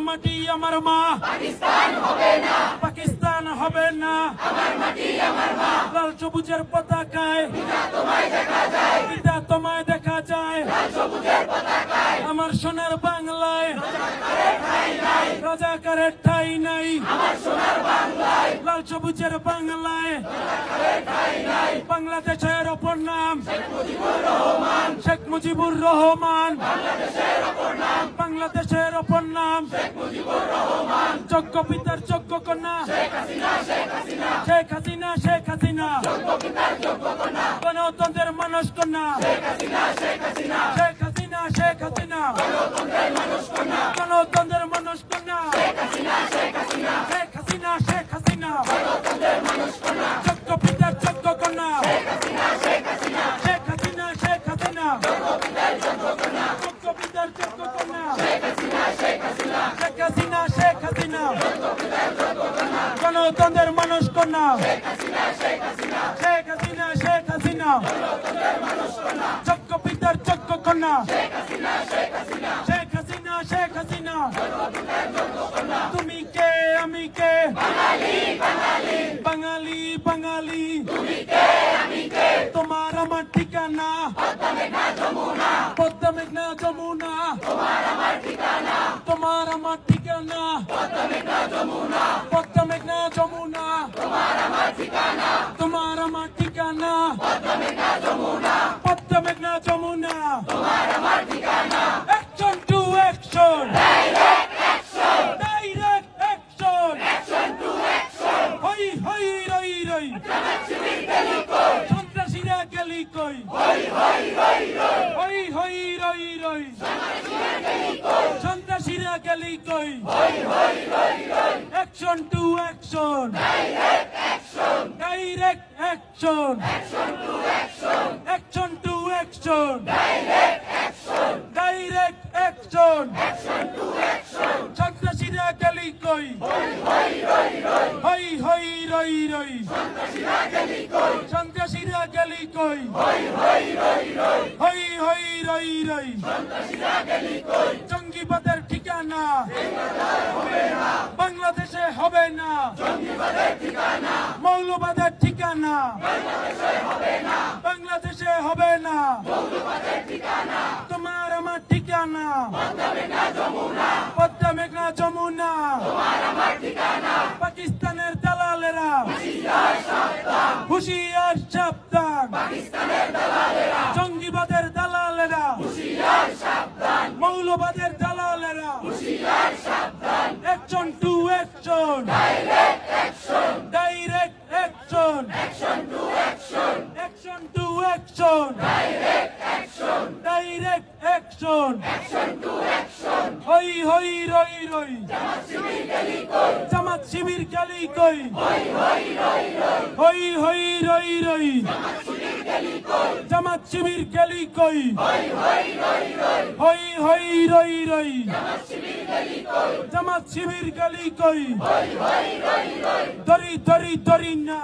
মাটি আমার মা। পাকিস্তান হবে না। পাকিস্তান হবে না। আমার মাটি আমার মা। লাল সবুজের পতাকায়। পিতা তোমায় দেখা যায়। পিতা তোমায় দেখা যায়। লাল সবুজের পতাকায়। আমার সোনার বাংলায়। ঠাই নাই। রাজাকারের ঠাই নাই। আমার সোনার বাংলায়। সবুজের বাংলায়। বাংলাদেশের নাম। শেখ মুজিবুর রহমান। বাংলাদেশের অপর নাম। যোগ্য পিতার যোগ্য কন্যা। শেখ হাসিনা শেখ হাসিনা। গণতন্ত্রের মানুষ কন্যা। শেখ হাসিনা শেখ হাসিনা। গণতন্ত্রের মানুষ কন্যা। শেখ হাসিনা শেখ হাসিনা হাসিনা, শেখ হাসিনা। যোগ্য যোগ্য কন্যা শেখ হাসিনা শেখ হাসিনা। শেখ হাসিনা যোগ্য পিতার যোগ্য কন্যা শেখ হাসিনা শেখ হাসিনা। শেখ হাসিনা গণতন্ত্রের মানুষ কন্যা শেখ হাসিনা শেখ হাসিনা। শেখ পিতার যোগ্য কন্যা শেখ হাসিনা শেখ হাসিনা। তুমি কে আমি কে বাঙালি বাঙালি বাঙালি বাঙালি তুমি কে আমি কে তোমার আমার ঠিকানা পদ্মা মেঘনা যমুনা পদ্মা মেঘনা যমুনা তোমার আমার ঠিকানা তোমার আমার ঠিকানা পদ্মা মেঘনা যমুনা পদ্মা মেঘনা যমুনা তোমার আমার ঠিকানা তোমার আমার ঠিকানা পদ্মা মেঘনা যমুনা পদ্মা মেঘনা যমুনা তোমার আমার ঠিকানা action to action direct action direct action action to action হই হই রই রই জামাত শিবির গেলি কই? সন্ত্রাসীরা গেলি কই? হই হই, রই রই। সন্ত্রাসীরা গেলি কই? Action to action direct action action to action direct action সন্ত্রাসীরা গেলি কই হই হই রই রই হই হই রই। সন্ত্রাসীরা গেলি কই? হই হই রই রই। জঙ্গিবাদের ঠিকানা। বাংলাদেশে হবে না। মৌলবাদের ঠিকানা। হবে না। তোমার আমার ঠিকানা। পদ্মা মেঘনা যমুনা। পাকিস্তানের দালালেরা। হুঁশিয়ার সাবধান। জঙ্গিবাদের দালালেরা। মৌলবাদের দালালেরা। Action to action direct action action to action action to action direct action হই হই রই রই জামাত শিবির গেলি কই হই হই রই রই জামাত শিবির গেলি কই হই হই রই রই জামাত শিবির গেলি কই দরি দরি দরি না